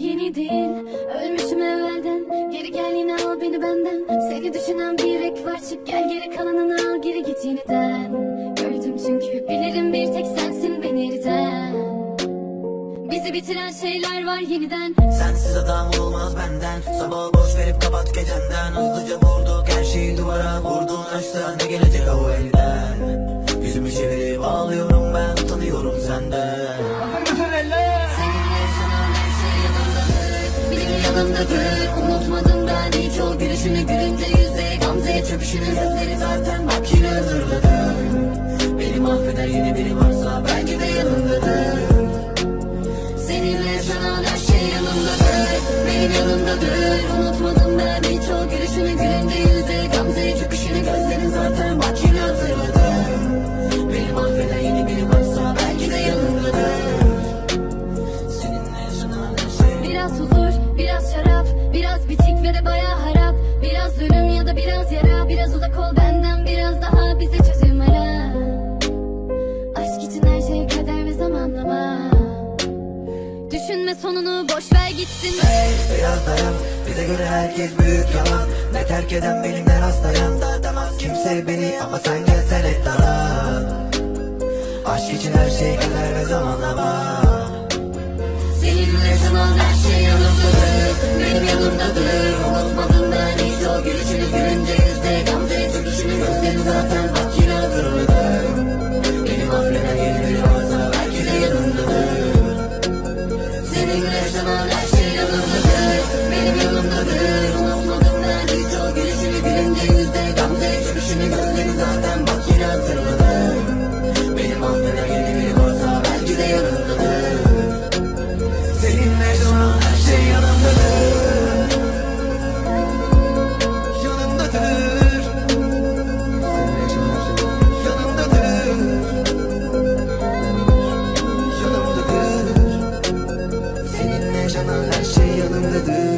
yeni değil. Ölmüşüm evvelden. Geri gel yine al beni benden. Seni düşünen bir yürek var. Çık gel geri kalanını al geri git yeniden. Gördüm çünkü bilirim bir tek sensin beni Bizi bitiren şeyler var yeniden. Sensiz adam olmaz benden. Sabah boş verip kapat gecenden. Hızlıca vurduk her şeyi duvara. Vurdun açsa ne gelecek o elden? Yüzümü çevirip ağlıyorum ben Utanıyorum senden yanımdadır Unutmadım ben hiç o gülüşünü Gülünce yüzeye gamzeye çöküşünü Gözleri zaten bak yine hazırladım. Beni mahveder yeni biri varsa Belki de yanındadır Seninle yaşanan her şey yanımdadır Benim yanımdadır Unutmadım De bayağı harap. Biraz ölüm ya da biraz yara. Biraz uzak ol benden biraz daha Bize çözüm ara. Aşk için her şey kader ve zamanlama. Düşünme sonunu boş ver gitsin. Biraz dayan. Bize göre herkes büyük yalan. Ne terk eden benimle rastlayan kimse beni ama sen gelsen et daran Aşk için her şey kader ve zamanlama. Seninle yaşanan her şey Gülünce yüzde Gamze'yi tutuşunu gösterir zaten Bak yine hatırladım Beni affeden yeni biri Belki de yanındadır. Seninle yaşanan her şey yanımdadır Benim yanımdadır. Unutmadım ben hiç gülüşünü Gülünce yüzde Gamze'yi tutuşunu gösterir zaten Bak yine நடந்தது